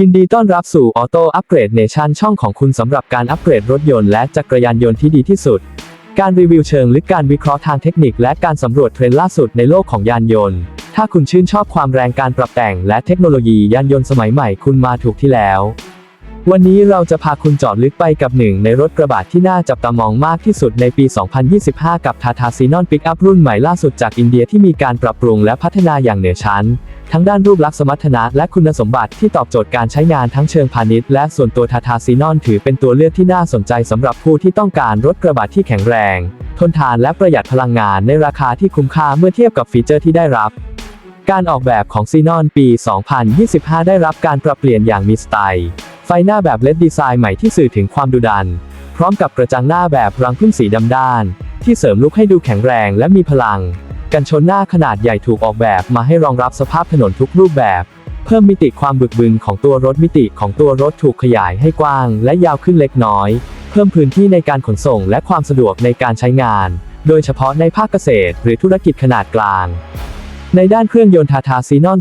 ยินดีต้อนรับสู่ออโต้อัปเกรดเนชั่นช่องของคุณสำหรับการอัปเกรดรถยนต์และจักรยานยนต์ที่ดีที่สุด การรีวิวเชิงลึกการวิเคราะห์ทางเทคนิค และการสำรวจเทรนด์ล่าสุดในโลกของยานยนต์ ถ้าคุณชื่นชอบความแรงการปรับแต่ง และเทคโนโลยียานยนต์สมัยใหม่คุณมาถูกที่แล้ว วันนี้เราจะพาคุณจาะลึกไปกับหนึ่งในรถกระบะที่น่าจับตามองมากที่สุดในปี 2025 กับ Tata Xenon Pickup รุ่นใหม่ล่าสุดจากอินเดียที่มีการปรับปรุงและพัฒนาอย่างเหนือชั้น ทั้งด้านรูปลักษณ์สมรรถนะและคุณสมบัติที่ตอบโจทย์การใช้งานทั้งเชิงพาณิชย์และส่วนตัว Tata Xenon ถือเป็นตัวเลือกที่น่าสนใจสำหรับผู้ที่ต้องการรถกระบะที่แข็งแรง ทนทานและประหยัดพลังงานในราคาที่คุ้มค่าเมื่อเทียบกับฟีเจอร์ที่ได้รับการออกแบบของซีนอนปี 2025 ได้รับการปรับเปลี่ยนอย่างมีสไตล์ ไฟหน้าแบบเลดดีไซน์ใหม่ที่สื่อถึงความดุดัน พร้อมกับกระจังหน้าแบบรังพึ่งสีดำด้าน ที่เสริมลุคให้ดูแข็งแรงและมีพลัง กันชนหน้าขนาดใหญ่ถูกออกแบบมาให้รองรับสภาพถนนทุกรูปแบบ เพิ่มมิติความบึกบึนของตัวรถมิติของตัวรถถูกขยายให้กว้างและยาวขึ้นเล็กน้อย เพิ่มพื้นที่ในการขนส่งและความสะดวกในการใช้งาน โดยเฉพาะในภาคเกษตร หรือธุรกิจขนาดกลาง ในด้านเครื่องยนต์ทาทาซีนอน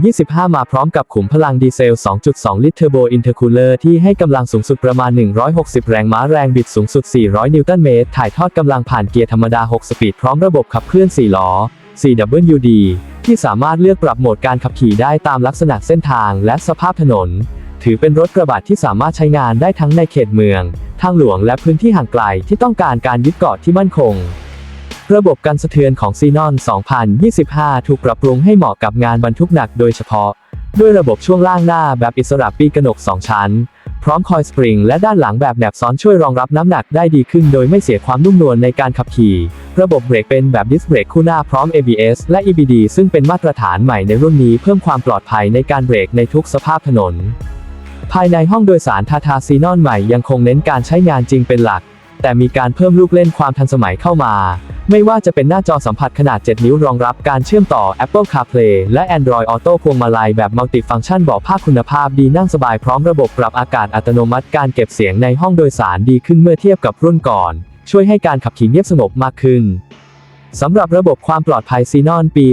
2025 มาพร้อมกับขุมพลังดีเซล 2.2 ลิตรเทอร์โบอินเทอร์คูลเลอร์ที่ให้กำลังสูงสุดประมาณ 160 แรงม้าแรงบิดสูงสุด 400 นิวตันเมตร ถ่ายทอดกำลังผ่านเกียร์ธรรมดา 6 สปีดพร้อมระบบขับเคลื่อน 4 ล้อ CWD ที่สามารถเลือกปรับโหมดการขับขี่ได้ตามลักษณะเส้นทางและสภาพถนน ถือเป็นรถกระบะที่สามารถใช้งานได้ทั้งในเขตเมือง ทางหลวงและพื้นที่ห่างไกลที่ต้องการการยึดเกาะที่มั่นคง ระบบกันสะเทือนของซีนอน 2025 ถูกปรับปรุงให้เหมาะกับงานบรรทุกหนักโดยเฉพาะ ด้วยระบบช่วงล่างหน้าแบบอิสระปีกระหนก 2 ชั้น พร้อมคอยสปริงและด้านหลังแบบแหนบซ้อนช่วยรองรับน้ำหนักได้ดีขึ้นโดยไม่เสียความนุ่มนวลในการขับขี่ ระบบเบรกเป็นแบบดิสเบรกคู่หน้าพร้อม ABS และ EBD ซึ่งเป็นมาตรฐานใหม่ในรุ่นนี้เพิ่มความปลอดภัยในการเบรกในทุกสภาพถนน ภายในห้องโดยสารทาทาซีนอนใหม่ยังคงเน้นการใช้งานจริงเป็นหลัก แต่มีการเพิ่มลูกเล่นความทันสมัยเข้ามา ไม่ว่าจะเป็นหน้าจอสัมผัสขนาด 7 นิ้วรองรับการเชื่อมต่อ Apple CarPlay และ Android Auto พวงมาลัยแบบมัลติฟังก์ชันบอกภาคคุณภาพดีนั่งสบายพร้อมระบบปรับอากาศอัตโนมัติการเก็บเสียงในห้องโดยสารดีขึ้นเมื่อเทียบกับรุ่นก่อน ช่วยให้การขับขี่เงียบสงบมากขึ้น สำหรับระบบความปลอดภัยซีนอนปี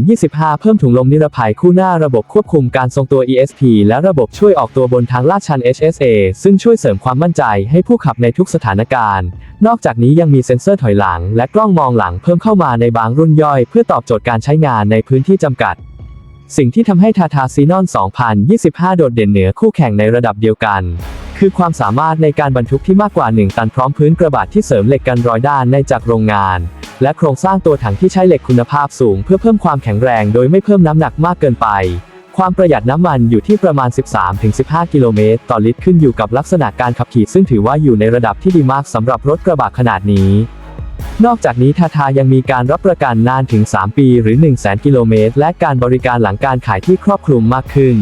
2025 เพิ่มถุงลมนิรภัยคู่หน้าระบบควบคุมการทรงตัว ESP และระบบช่วยออกตัวบนทางลาดชัน HSA ซึ่งช่วยเสริมความมั่นใจให้ผู้ขับในทุกสถานการณ์ นอกจากนี้ยังมีเซ็นเซอร์ถอยหลัง และกล้องมองหลังเพิ่มเข้ามาในบางรุ่นย่อย เพื่อตอบโจทย์การใช้งานในพื้นที่จำกัด สิ่งที่ทำให้ทาทาซีนอน 2025 โดดเด่นเหนือคู่แข่งในระดับเดียวกันคือความสามารถในการบรรทุกที่มากกว่า 1 ตันพร้อมพื้นกระบะที่เสริมเหล็กกันรอยด้านในจากโรงงาน และโครงสร้างตัวถังที่ใช้เหล็กคุณภาพสูงเพื่อเพิ่มความแข็งแรงโดยไม่เพิ่มน้ำหนักมากเกินไป ความประหยัดน้ำมันอยู่ที่ประมาณ 13-15 กิโลเมตรต่อลิตรขึ้นอยู่กับลักษณะการขับขี่ซึ่งถือว่าอยู่ในระดับที่ดีมากสำหรับรถกระบะขนาดนี้ นอกจากนี้ทาทายังมีการรับประกันนานถึง 3 ปีหรือ 1 0 0 0 0 0 กิโลเมตร และการบริการหลังการขายที่ครอบคลุมมากขึ้น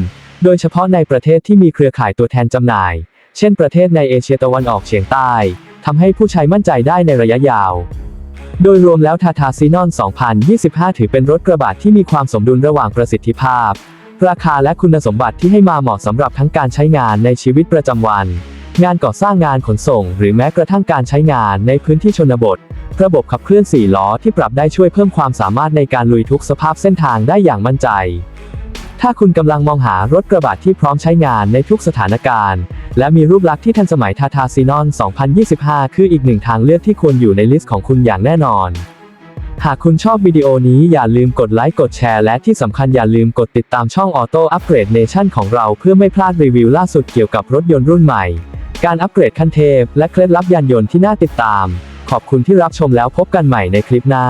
โดยเฉพาะในประเทศที่มีเครือข่ายตัวแทนจำหน่าย เช่น ประเทศในเอเชียตะวันออกเฉียงใต้ทำให้ผู้ใช้มั่นใจได้ในระยะยาว โดยรวมแล้วทาทาซีนอน 2025 ถือเป็นรถกระบะที่มีความสมดุลระหว่างประสิทธิภาพ ราคาและคุณสมบัติที่ให้มาเหมาะสำหรับทั้งการใช้งานในชีวิตประจำวัน งานก่อสร้างงานขนส่ง หรือแม้กระทั่งการใช้งานในพื้นที่ชนบท ระบบขับเคลื่อน 4 ล้อที่ปรับได้ช่วยเพิ่มความสามารถในการลุยทุกสภาพเส้นทางได้อย่างมั่นใจ ถ้าคุณกำลังมองหารถกระบะที่พร้อมใช้งานในทุกสถานการณ์ และมีรูปลักษณ์ที่ทันสมัยทาทาซีนอน 2025 คืออีกหนึ่งทางเลือกที่ควรอยู่ในลิสต์ของคุณอย่างแน่นอน หากคุณชอบวิดีโอนี้อย่าลืมกดไลค์กดแชร์และที่สำคัญอย่าลืมกดติดตามช่อง Auto Upgrade Nation ของเราเพื่อไม่พลาดรีวิวล่าสุดเกี่ยวกับรถยนต์รุ่นใหม่ การอัปเกรดขั้นเทพและเคล็ดลับยานยนต์ที่น่าติดตาม ขอบคุณที่รับชมแล้วพบกันใหม่ในคลิปหน้า